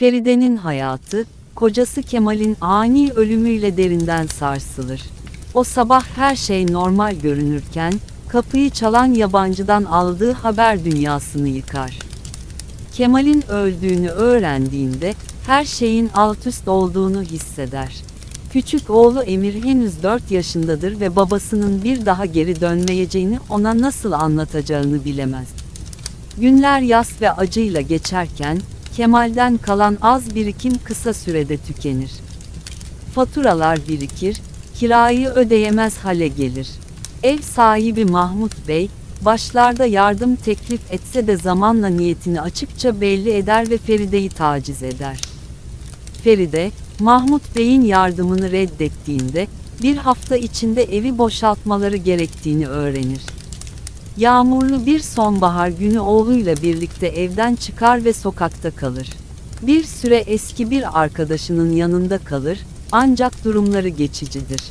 Feride'nin hayatı, kocası Kemal'in ani ölümüyle derinden sarsılır. O sabah her şey normal görünürken, kapıyı çalan yabancıdan aldığı haber dünyasını yıkar. Kemal'in öldüğünü öğrendiğinde, her şeyin alt üst olduğunu hisseder. Küçük oğlu Emir henüz 4 yaşındadır ve babasının bir daha geri dönmeyeceğini ona nasıl anlatacağını bilemez. Günler yas ve acıyla geçerken, Kemal'den kalan az birikim kısa sürede tükenir. Faturalar birikir, kirayı ödeyemez hale gelir. Ev sahibi Mahmut Bey, başlarda yardım teklif etse de zamanla niyetini açıkça belli eder ve Feride'yi taciz eder. Feride, Mahmut Bey'in yardımını reddettiğinde, bir hafta içinde evi boşaltmaları gerektiğini öğrenir. Yağmurlu bir sonbahar günü oğluyla birlikte evden çıkar ve sokakta kalır. Bir süre eski bir arkadaşının yanında kalır, ancak durumları geçicidir.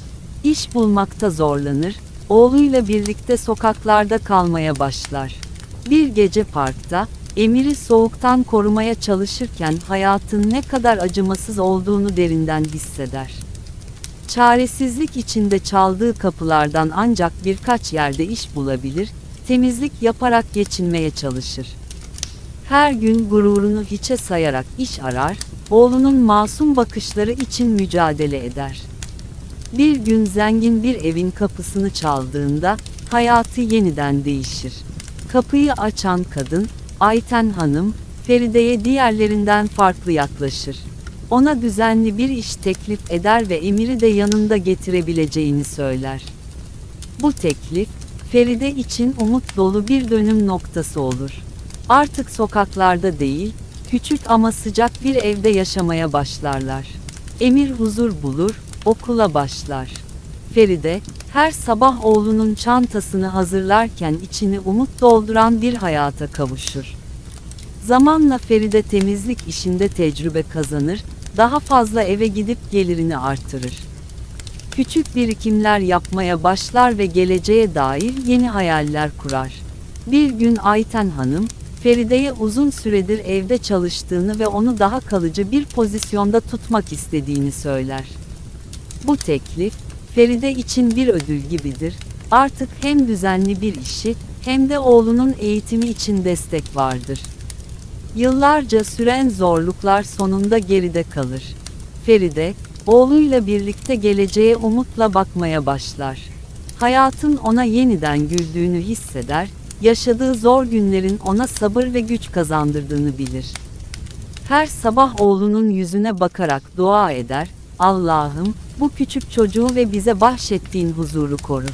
İş bulmakta zorlanır, oğluyla birlikte sokaklarda kalmaya başlar. Bir gece parkta, Emir'i soğuktan korumaya çalışırken hayatın ne kadar acımasız olduğunu derinden hisseder. Çaresizlik içinde çaldığı kapılardan ancak birkaç yerde iş bulabilir, temizlik yaparak geçinmeye çalışır. Her gün gururunu hiçe sayarak iş arar, oğlunun masum bakışları için mücadele eder. Bir gün zengin bir evin kapısını çaldığında hayatı yeniden değişir. Kapıyı açan kadın, Ayten Hanım, Feride'ye diğerlerinden farklı yaklaşır. Ona düzenli bir iş teklif eder ve Emir'i de yanında getirebileceğini söyler. Bu teklif, Feride için umut dolu bir dönüm noktası olur. Artık sokaklarda değil, küçük ama sıcak bir evde yaşamaya başlarlar. Emir huzur bulur, okula başlar. Feride, her sabah oğlunun çantasını hazırlarken içini umut dolduran bir hayata kavuşur. Zamanla Feride temizlik işinde tecrübe kazanır, daha fazla eve gidip gelirini artırır. Küçük birikimler yapmaya başlar ve geleceğe dair yeni hayaller kurar. Bir gün Ayten Hanım, Feride'ye uzun süredir evde çalıştığını ve onu daha kalıcı bir pozisyonda tutmak istediğini söyler. Bu teklif, Feride için bir ödül gibidir. Artık hem düzenli bir işi, hem de oğlunun eğitimi için destek vardır. Yıllarca süren zorluklar sonunda geride kalır. Feride, oğluyla birlikte geleceğe umutla bakmaya başlar. Hayatın ona yeniden güldüğünü hisseder, yaşadığı zor günlerin ona sabır ve güç kazandırdığını bilir. Her sabah oğlunun yüzüne bakarak dua eder, Allah'ım, bu küçük çocuğu ve bize bahşettiğin huzuru koru.